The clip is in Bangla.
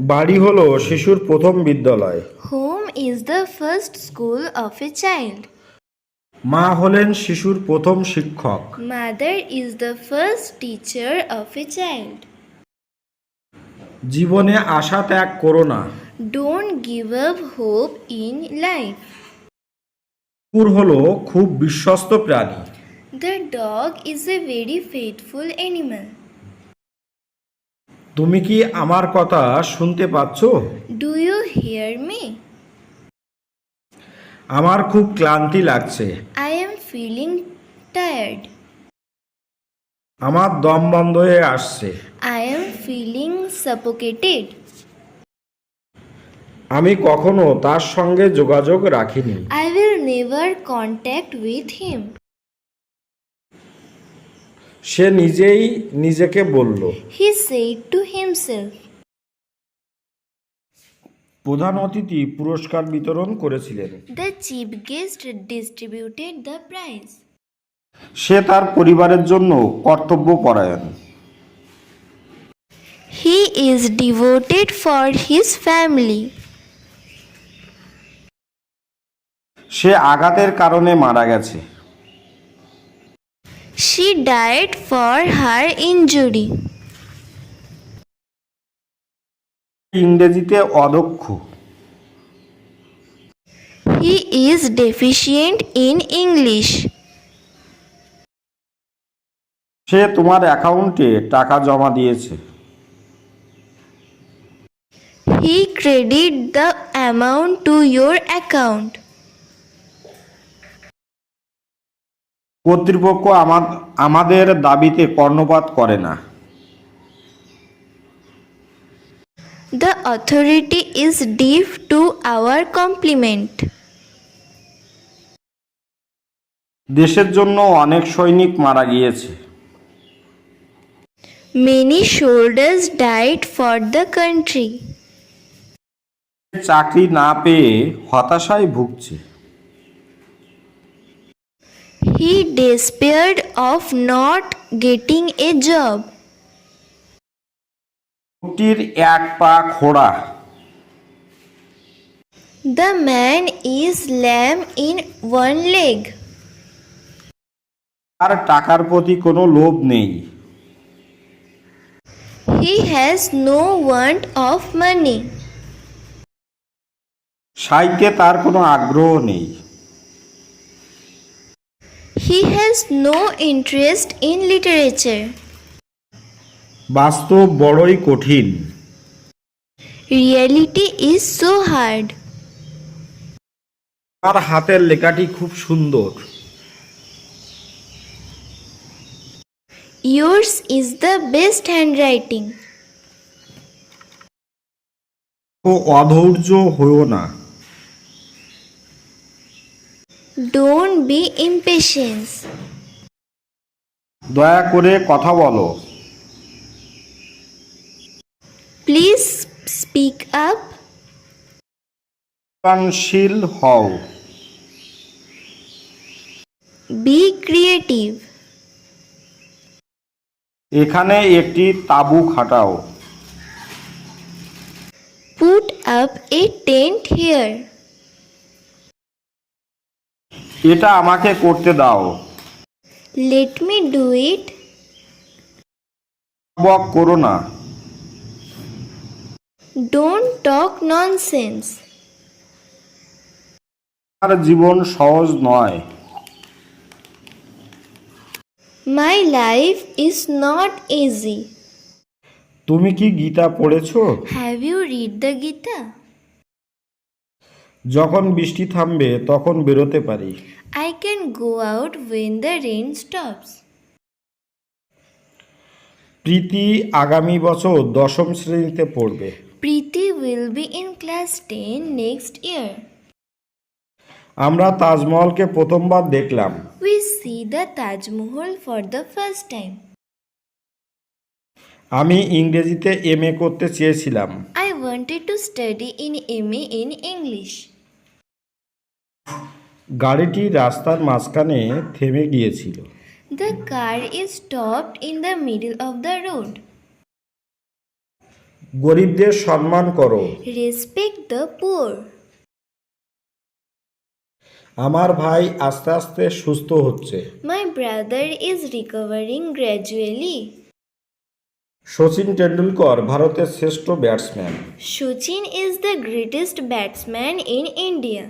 বাড়ি হলো শিশুর প্রথম বিদ্যালয়। Home is the first school of a child মা হলেন শিশুর প্রথম শিক্ষক। Mother is the first teacher of a child জীবনে আশা ত্যাগ করো না। Don't give up hope in life হলো খুব বিশ্বস্ত প্রাণী। The dog is a very faithful animal তুমি কি আমার কথা শুনতে পাচ্ছ? ডু ইউ হিয়ার মি আমার খুব ক্লান্তি লাগছে। আই এম ফিলিং টায়ার্ড আমার দম বন্ধ হয়ে আসছে। আই এম ফিলিং সাপোকেটেড আমি কখনো তার সঙ্গে যোগাযোগ রাখিনি। I will never contact with him সে নিজেই নিজেকে বলল। হি সেড টু হিমসেলফ প্রধান অতিথি পুরস্কার বিতরণ করেছিলেন। The chief guest distributed the prize সে তার পরিবারের জন্য কর্তব্য পরায়ণ। He is devoted for his family সে আঘাতের কারণে মারা গেছে। she died for her injury. ইংরেজিতে অদক্ষ। He is deficient in English সে তোমার অ্যাকাউন্টে টাকা জমা দিয়েছে। He credit the amount to your account কর্তৃপক্ষ আমাদের দাবিতে কর্ণপাত করে না। The authority is deaf to our compliment দেশের জন্য অনেক সৈনিক মারা গিয়েছে। Many soldiers died for the country চাকরি না পেয়ে হতাশায় ভুগছে। He despaired of not getting a job. লোকটির এক পা খোড়া The man is lame in one leg. তার টাকার প্রতি কোনো লোভ নেই He has no want of money. সাহিত্যে তার কোনো আগ্রহ নেই he has no interest in literature বাস্তব বড়ই কঠিন। রিয়ালিটি ইজ সো হার্ড তার হাতের লেখাটি খুব সুন্দর। Yours is the best hand writing অধৈর্য হইও না। ডোন্ট বি ইম্পেশেন্স দয়া করে কথা বলো। প্লিজ স্পিক আপনশীল হও। বি ক্রিয়েটিভ এখানে একটি তাবু খাটাও। Put up a tent here এটা আমাকে করতে দাও। লেট মি ডু ইট বক করো না। ডোন্ট টক ননসেন্স আমার জীবন সহজ নয়। My life is not easy তুমি কি গীতা পড়েছো? Have you read the Gita যখন বৃষ্টি থামবে তখন বেরোতে পারি। I can go out when the rain stops Preeti আগামী বছর দশম শ্রেণীতে পড়বে। Preeti will be in class ten next year আমরা তাজমহলকে প্রথমবার দেখলাম। We see the Taj Mahal for the first time আমি ইংরেজিতে এম করতে চেয়েছিলাম। I wanted to study in M in English গাড়িটি রাস্তার মাঝখানে থেমে গিয়েছিল। The car is stop in the middle of the road গরিবদের সম্মান করো। রেসপেক্ট দ্য পুয়ার আমার ভাই আস্তে আস্তে সুস্থ হচ্ছে। My brother is recovering gradually Sachin Tendulkar ভারতের শ্রেষ্ঠ batsman. Sachin is the greatest batsman in India